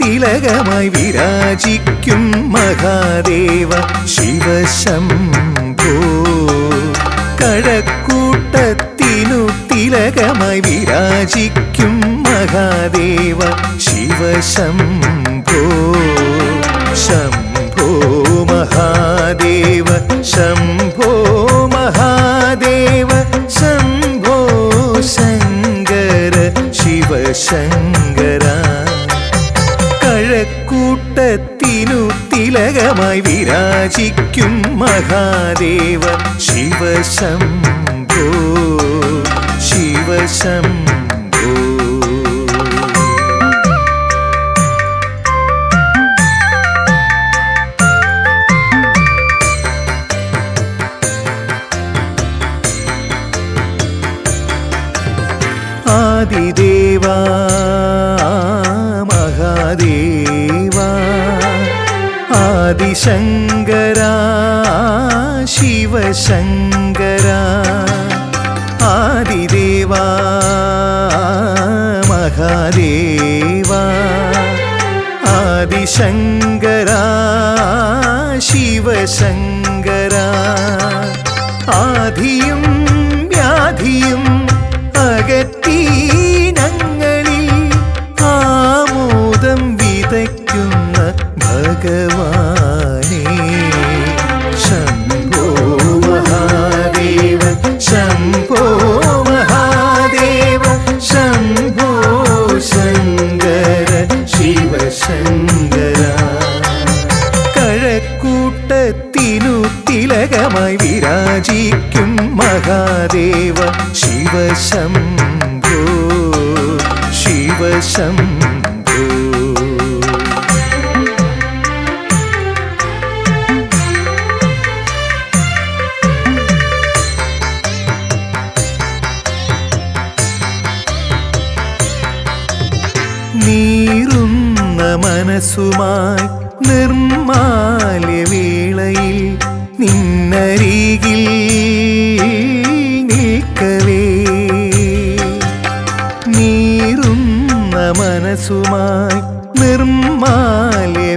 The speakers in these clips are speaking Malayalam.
തിലകമായി വിരാജിക്കും മഹാദേവ ശിവശംഭോ. കഴക്കൂട്ടത്തിനു തിലകമായി വിരാജിക്കും മഹാദേവ ശിവശംഭോ. ശംഭോ മഹാദേവ ശംഭോ മഹാദേവ ശംഭോ ശങ്കര ശിവശങ്കര. കഴക്കൂട്ടത്തിനു തിലകമായി വിരാജിക്കും മഹാദേവ ശിവശംഭോ ശിവശംഭോ. ആദിദേവാ ആദിശങ്കരാ ശിവശങ്കരാ ആദിദേവാ മഹാദേവാ. ആദിശങ്കരാ ശിവശങ്കരാ ആധിയും ഭഗവാനേ ശംഭോ മഹാദേവ ശംഭോ മഹാദേവ ശംഭോ ശങ്കര ശിവശങ്കര. തിലകമായി വിരാജിക്കും മഹാദേവ ശിവശംഭോ ശിവശംഭോ. മനസ്സുമായി നിർമാല്യ വേളയിൽ നിന്നരികിൽ നിൽക്കവേ. നീറുന്ന മനസ്സുമായി നിർമാല്യ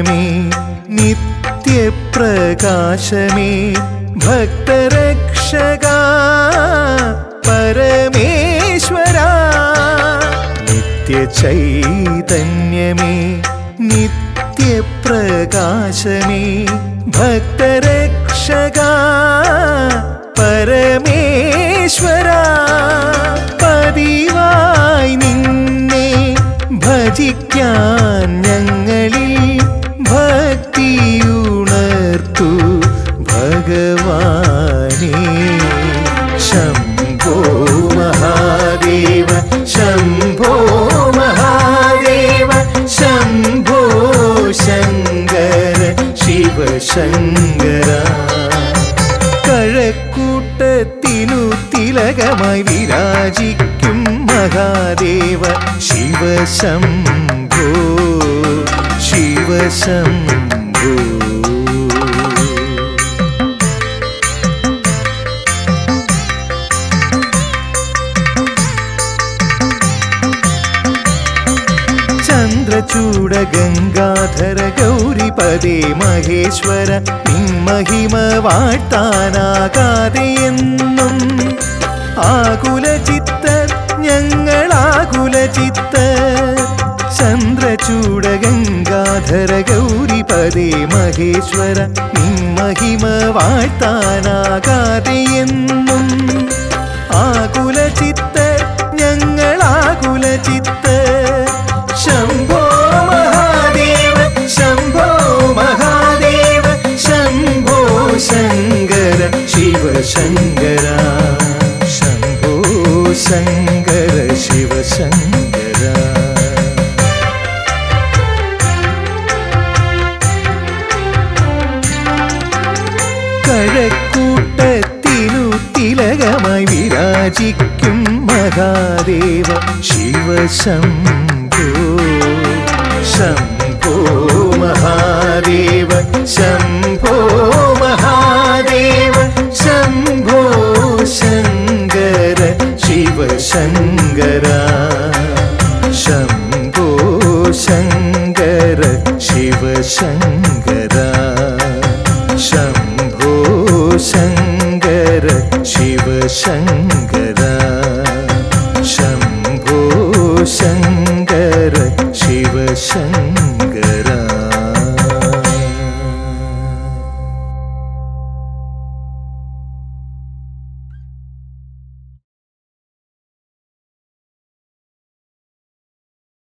നിത്യചൈതന്യമേ നിത്യപ്രകാശമേ ഭക്തരക്ഷക പരമേശ്വര. നിത്യചൈതന്യമേ നിത്യപ്രകാശമേ ഭക്തരക്ഷക പരമേശ്വര. പതിവായി നിന്നെ ഭജിക്കാൻ ഞങ്ങളിൽ ശിവശങ്കര കഴക്കൂട്ടത്തിനു തിലകമായി വിരാജിക്കും മഹാദേവ ശിവശംഭോ. ശിവശംഭോ. ചൂട ഗംഗാധര ഗൗരി പദേ മഹേശ്വര നിമ്മഹിമ വാഴ്ത്താനാകാതെ എന്നും. ആകുല ചിത്തർ ഞങ്ങളാകുല ചിത്തർ ചന്ദ്രചൂട ഗംഗാധര ഗൗരിപദേ മഹേശ്വര നിമ്മഹിമ വാഴ്ത്താനാകാതെ ശങ്കര ശംഭോ ശങ്കര ശിവശങ്കര. കഴക്കൂട്ടത്തിനു തിലകമായി വിരാജിക്കും മഹാദേവ ശിവശംഭോ. ശംഭോ മഹാദേവ ശംഭോ. ശിവശങ്കര ശംഭോ ശങ്കര ശിവശങ്കര ശംഭോ ശങ്കര ശിവശങ്കര.